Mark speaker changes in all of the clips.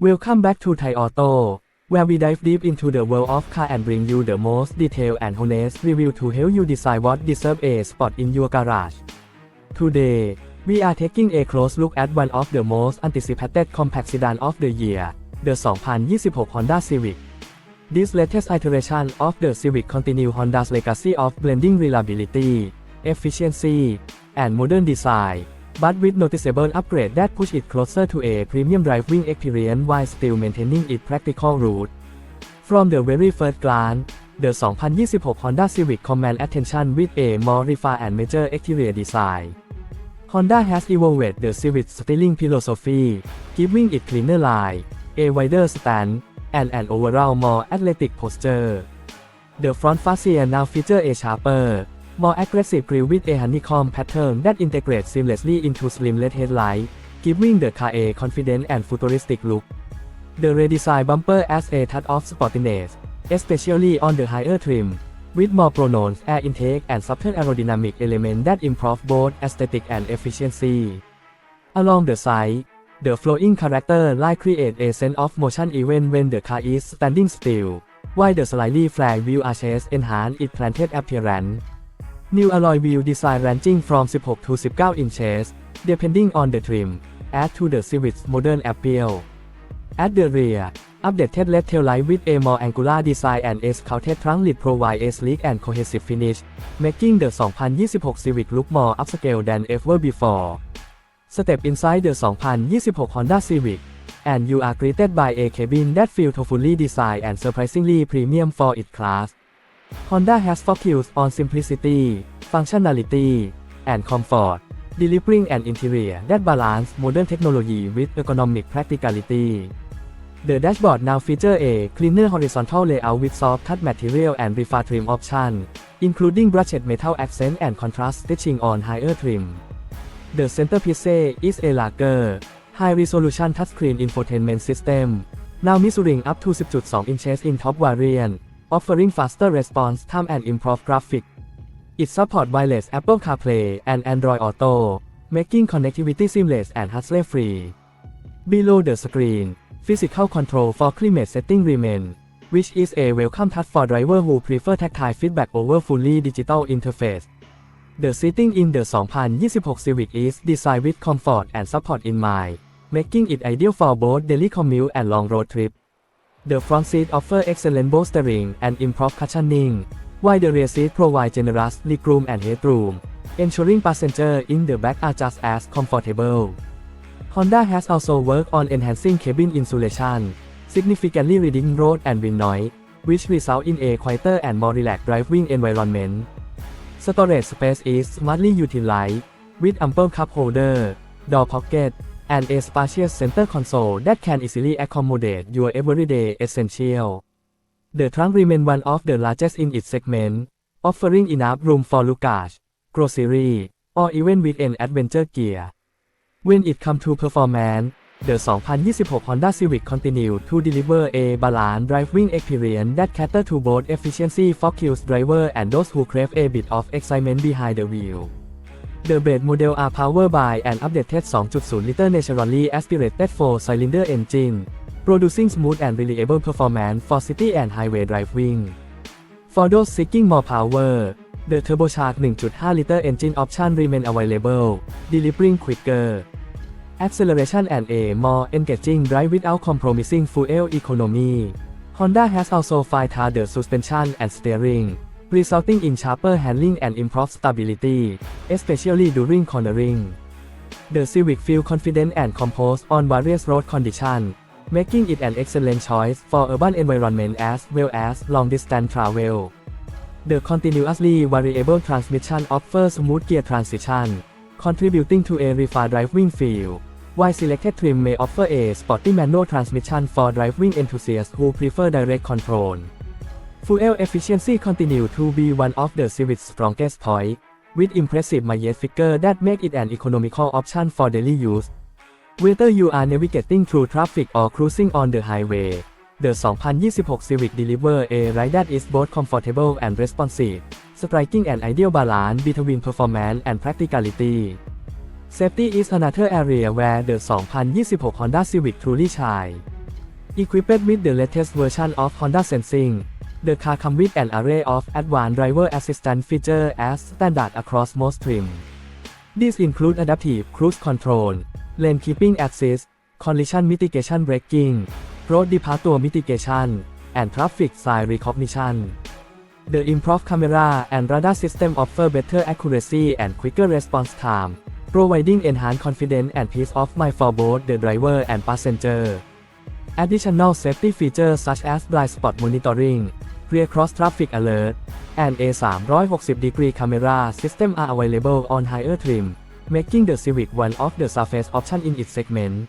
Speaker 1: Welcome back to Thai Auto, where we dive deep into the world of car and bring you the most detailed and honest review to help you decide what deserves a spot in your garage. Today, we are taking a close look at one of the most anticipated compact sedan of the year, the 2026 Honda Civic. This latest iteration of the Civic continues Honda's legacy of blending reliability, efficiency, and modern design, but with noticeable upgrade that push it closer to a premium driving experience while still maintaining its practical root. From the very first glance, the 2026 Honda Civic command attention with a more refined and major exterior design. Honda has evolved the Civic's styling philosophy, giving it cleaner line, a wider stance, and an overall more athletic posture. The front fascia now features a sharper, more aggressive grille with a honeycomb pattern that integrates seamlessly into slim-led headlight, giving the car a confident and futuristic look. The redesigned bumper adds a touch of sportiness, especially on the higher trim, with more pronounced air intake and subtle aerodynamic elements that improve both aesthetic and efficiency. Along the side, the flowing character line create a sense of motion even when the car is standing still, while the slightly flat wheel arches enhance its planted appearance. New alloy wheel design ranging from 16 to 19 inches, depending on the trim, add to the Civic's modern appeal. At the rear, updated left tail light with a more angular design and a sculpted trunk lid provide a sleek and cohesive finish, making the 2026 Civic look more upscale than ever before. Step inside the 2026 Honda Civic, and you are greeted by a cabin that feels thoughtfully designed and surprisingly premium for its class. Honda has focused on simplicity, functionality, and comfort, delivering an interior that balances modern technology with economic practicality. The dashboard now features a cleaner horizontal layout with soft touch material and refined trim option, including brushed metal accent and contrast stitching on higher trim. The centerpiece is a larger, high-resolution touchscreen infotainment system, now measuring up to 10.2 inches in top variant, offering faster response time and improved graphics. It supports wireless Apple CarPlay and Android Auto, making connectivity seamless and hassle-free. Below the screen, physical control for climate setting remain, which is a welcome touch for drivers who prefer tactile feedback over fully digital interface. The seating in the 2026 Civic is designed with comfort and support in mind, making it ideal for both daily commute and long road trip. The front seat offers excellent bolstering and improved cushioning, while the rear seat provides generous legroom and headroom, ensuring passengers in the back are just as comfortable. Honda has also worked on enhancing cabin insulation, significantly reducing road and wind noise, which result in a quieter and more relaxed driving environment. Storage space is smartly utilized, with ample cup holder, door pocket, and a spacious center console that can easily accommodate your everyday essential. The trunk remains one of the largest in its segment, offering enough room for luggage, grocery, or even with an adventure gear. When it comes to performance, the 2026 Honda Civic continues to deliver a balanced driving experience that caters to both efficiency for focused drivers and those who crave a bit of excitement behind the wheel. The base model are powered by an updated 2.0-liter naturally aspirated four-cylinder engine, producing smooth and reliable performance for city and highway driving. For those seeking more power, the turbocharged 1.5-liter engine option remain available, delivering quicker acceleration and a more engaging drive without compromising fuel economy. Honda has also fine-tuned the suspension and steering, resulting in sharper handling and improved stability, especially during cornering. The Civic feels confident and composed on various road conditions, making it an excellent choice for urban environment as well as long-distance travel. The continuously variable transmission offers smooth gear transition, contributing to a refined driving feel, while selected trim may offer a sporty manual transmission for driving enthusiasts who prefer direct control. Fuel efficiency continues to be one of the Civic's strongest points, with impressive mileage figure that make it an economical option for daily use. Whether you are navigating through traffic or cruising on the highway, the 2026 Civic delivers a ride that is both comfortable and responsive, striking an ideal balance between performance and practicality. Safety is another area where the 2026 Honda Civic truly shines. Equipped with the latest version of Honda Sensing, the car comes with an array of advanced driver assistance features as standard across most trims. These include adaptive cruise control, lane keeping assist, collision mitigation braking, road departure mitigation, and traffic sign recognition. The improved camera and radar system offer better accuracy and quicker response time, providing enhanced confidence and peace of mind for both the driver and passenger. Additional safety features such as blind spot monitoring, rear cross traffic alert, and a 360-degree camera system are available on higher trim, making the Civic one of the safest options in its segment.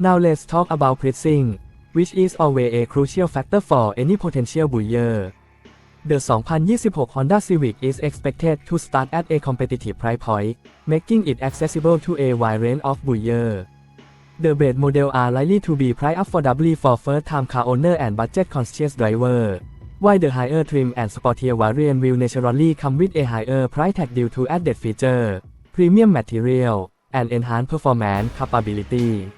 Speaker 1: Now let's talk about pricing, which is always a crucial factor for any potential buyer. The 2026 Honda Civic is expected to start at a competitive price point, making it accessible to a wide range of buyers. The base model are likely to be priced affordably for first-time car owner and budget-conscious driver, while the higher trim and sportier variant will naturally come with a higher price tag due to added feature, premium material, and enhanced performance capability.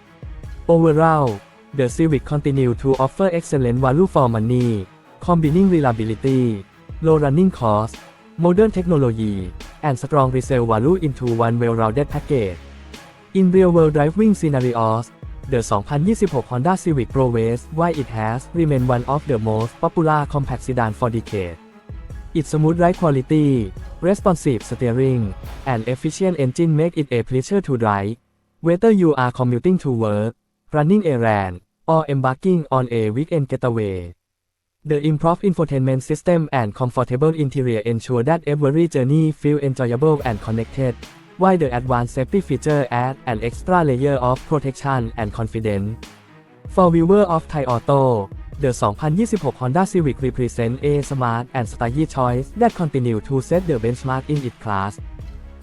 Speaker 1: Overall, the Civic continue to offer excellent value for money, combining reliability, low running cost, modern technology, and strong resale value into one well-rounded package. In real-world driving scenarios, the 2026 Honda Civic Pro Race why it has remained one of the most popular compact sedan for decades. Its smooth ride quality, responsive steering, and efficient engine make it a pleasure to drive, whether you are commuting to work, running errands, or embarking on a weekend getaway. The improved infotainment system and comfortable interior ensure that every journey feels enjoyable and connected, while the advanced safety feature add an extra layer of protection and confidence. For viewer of Thai Auto, the 2026 Honda Civic represents a smart and stylish choice that continue to set the benchmark in its class.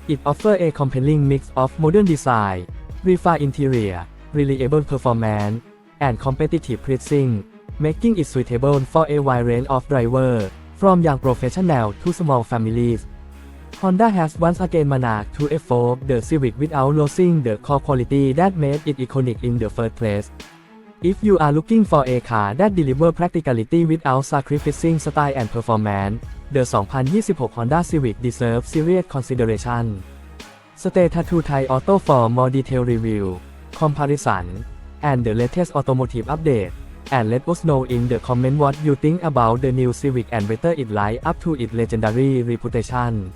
Speaker 1: It offers a compelling mix of modern design, refined interior, reliable performance, and competitive pricing, making it suitable for a wide range of drivers, from young professionals to small families. Honda has once again managed to evolve the Civic without losing the core quality that made it iconic in the first place. If you are looking for a car that delivers practicality without sacrificing style and performance, the 2026 Honda Civic deserves serious consideration. Stay tuned to Thai Auto for more detailed review, comparison, and the latest automotive update. And let us know in the comment what you think about the new Civic and whether it lives up to its legendary reputation.